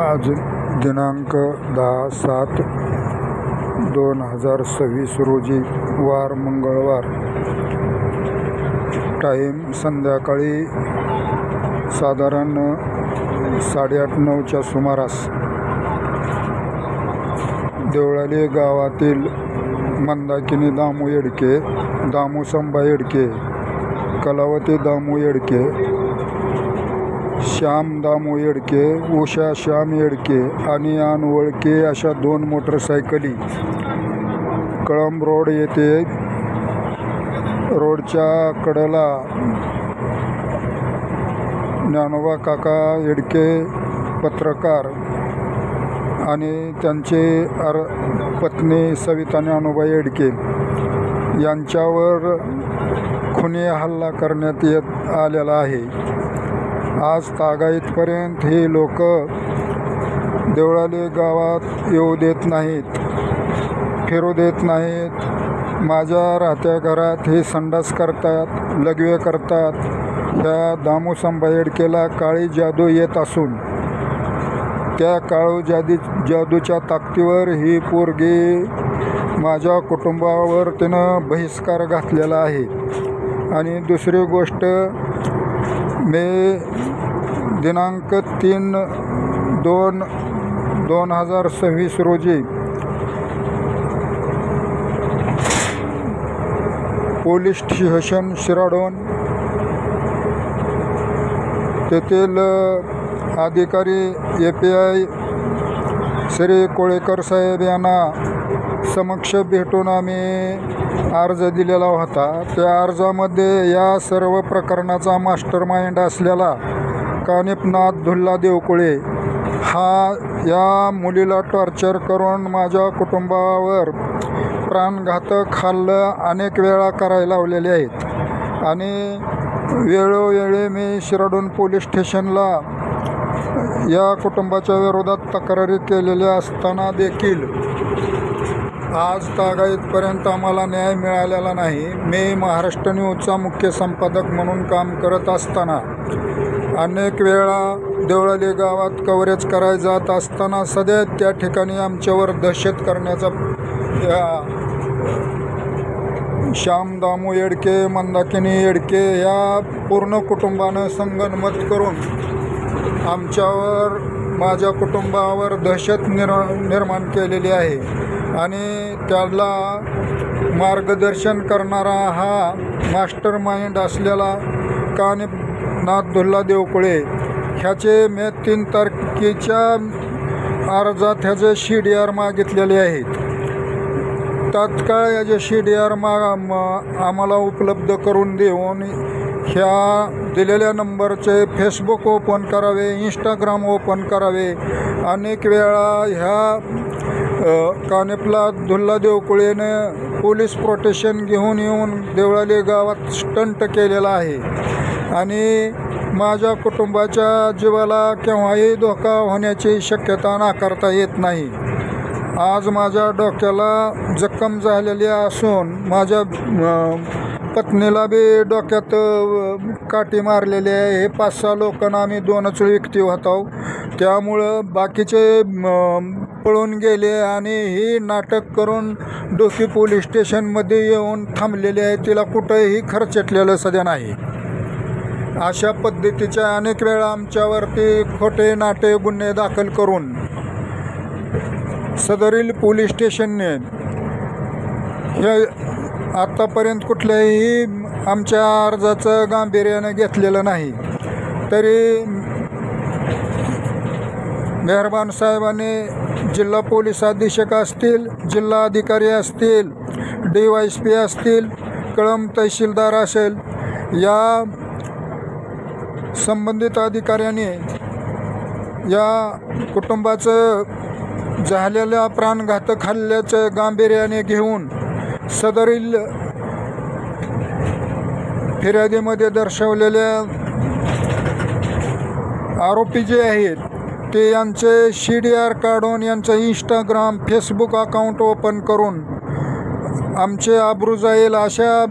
आज दिनांक दहा सात दोन हजार सव्वीस रोजी वार मंगळवार. टाईम संध्याकाळी साधारण साडेआठ नऊच्या सुमारास देवळाली गावातील मंदाकिनी दामू येडके दामू संभा येडके कलावती दामू येडके श्याम दामू येडके उषा श्याम येडके आणि अनवळके अशा दोन मोटरसायकली. कळंब रोड येथे रोडच्या कडेला ज्ञानोबा काका येडके पत्रकार आणि त्यांचे अर पत्नी सविता ज्ञानोबाई येडके यांच्यावर खुनी हल्ला करण्यात येत आलेला आहे. आज तागाईतपर्यंत हे लोक देवळाली गावात येऊ देत नाहीत फिरू देत नाहीत. माझ्या राहत्या घरात हे संडास करतात लगवे करतात. त्या दामू संभायडकेला काळी जादू येत असून त्या काळू जादी जादूच्या ताकदीवर ही पोरगी माझ्या कुटुंबावर तिनं बहिष्कार घातलेला आहे. आणि दुसरी गोष्ट मे दिनांक तीन दोन दोन हजार सव्वीस रोजी पोलीस स्टेशन शिराडोन तेथील अधिकारी A P I Shri Kolekar साहेब यांना समक्ष भेटून आम्ही अर्ज दिलेला होता. त्या अर्जामध्ये या सर्व प्रकरणाचा मास्टर माइंड असलेला कानिपनाथ धुल्ला देवकुळे हा या मुलीला टॉर्चर करून माझ्या कुटुंबावर प्राणघातक हल्लं अनेक वेळा करायला लावलेले आहेत. आणि वेळोवेळी मी शिराडून पोलीस स्टेशनला या कुटुंबाच्या विरोधात तक्रारी केलेल्या असताना देखील आज तागायतपर्यंत आम्हाला न्याय मिळालेला नाही. मी महाराष्ट्र न्यूजचा मुख्य संपादक म्हणून काम करत असताना अनेक वेळा देवळाली गावात कव्हरेज करायला जात असताना सध्या त्या ठिकाणी आमच्यावर दहशत करण्याचा या श्याम दामू येडके मंदाकिनी येडके या पूर्ण कुटुंबानं संगनमत करून आमच्यावर माझ्या कुटुंबावर दहशत निर निर्माण केलेली आहे. आणि त्याला मार्गदर्शन करणारा हा मास्टर माइंड असलेला कानिनाथ दुल्ला देवकुळे ह्याचे मे तीन तारखेच्या अर्जात ह्याचे शी डी आर मागितलेले आहेत. तात्काळ याचे शी डी आर मा आम्हाला उपलब्ध करून देऊन ह्या दिलेल्या नंबरचे फेसबुक ओपन करावे इंस्टाग्राम ओपन करावे. अनेक वेळा ह्या कानेपला धुल्ला देवकुळेने पोलीस प्रोटेक्शन घेऊन येऊन देवळाली गावात स्टंट केलेला आहे. आणि माझ्या कुटुंबाच्या जीवाला केव्हाही धोका होण्याची शक्यता नाकारता येत नाही. आज माझ्या डोक्याला जखम झालेली असून माझ्या पत्नीला बी डोक्यात अ, काठी मारलेली आहे. हे पाच सहा लोकांना आम्ही दोनच व्यक्ती होतो. त्यामुळं बाकीचे म, पळून गेले आणि ही नाटक करून डोकी पोलीस स्टेशनमध्ये येऊन थांबलेली आहे. तिला कुठंही खर्चटलेलं सध्या नाही. अशा पद्धतीच्या अनेक वेळा आमच्यावरती खोटे नाटे गुन्हे दाखल करून सदरील पोलीस स्टेशनने हे आत्तापर्यंत कुठल्याही आमच्या अर्जाचं गांभीर्यानं घेतलेलं नाही. तरी मेहरबान साहेबांनी जिल्हा पोलीस अधीक्षक असतील जिल्हा अधिकारी असतील डी वाय एस पी असतील कळम तहसीलदार असेल या संबंधित अधिकाऱ्यांनी या कुटुंबाचं झालेल्या प्राणघातक हल्ल्याचं गांभीर्याने घेऊन सदरील फिर्यादीमध्ये दर्शवलेल्या आरोपी जे आहेत ते यांचे सी डी आर काढून यांचं इंस्टाग्राम फेसबुक अकाउंट ओपन करून आमचे आब्रू जाईल अशा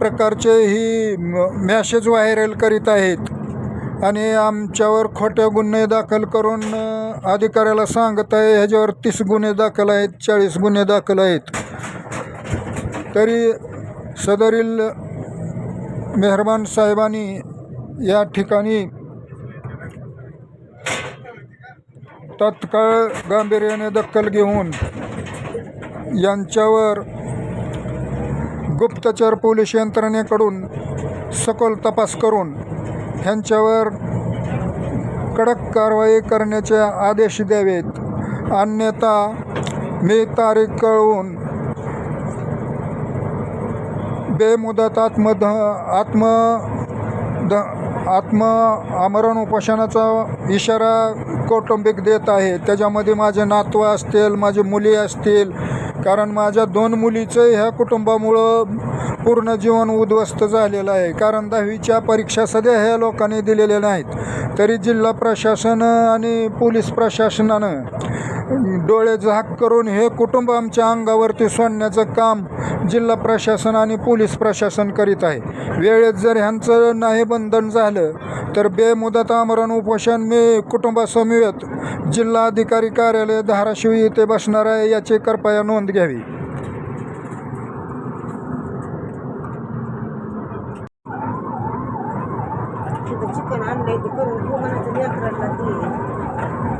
प्रकारचे ही मॅसेज व्हायरल करीत आहेत आणि आमच्यावर खोटे गुन्हे दाखल करून अधिकाऱ्याला सांगत आहे ह्याच्यावर तीस गुन्हे दाखल आहेत चाळीस गुन्हे दाखल आहेत. तरी सदरील मेहरबान साहेबांनी या ठिकाणी तत्काळ गांभीर्याने दखल घेऊन यांच्यावर गुप्तचर पोलीस यंत्रणेकडून सखोल तपास करून ह्यांच्यावर कडक कारवाई करण्याचे आदेश द्यावेत. अन्यथा मी तारीख कळवून बेमुदत आत्मध आत्म द आत्म आमरण उपोषणाचा इशारा कौटुंबिक देत आहे. त्याच्यामध्ये माझे नातवं असतील माझे मुली असतील कारण माझ्या दोन मुलीचं ह्या कुटुंबामुळं पूर्ण जीवन उद्ध्वस्त झालेलं आहे. कारण दहावीच्या परीक्षा सध्या ह्या लोकांनी दिलेल्या नाहीत. तरी जिल्हा प्रशासन आणि पोलीस प्रशासनानं डोळे झाक करून हे कुटुंब आमच्या अंगावरती सोडण्याचं काम जिल्हा प्रशासन आणि पोलीस प्रशासन करीत आहे. वेळेत जर ह्यांचं नाही बंधन झालं तर बेमुदत आमरण उपोषण मी कुटुंबासमवेत जिल्हा अधिकारी कार्यालय धाराशिव येथे बसणार आहे याची कृपया नोंद घ्यावी. चिकन आणलंय ते करून तू म्हणायचं लेकरांना दे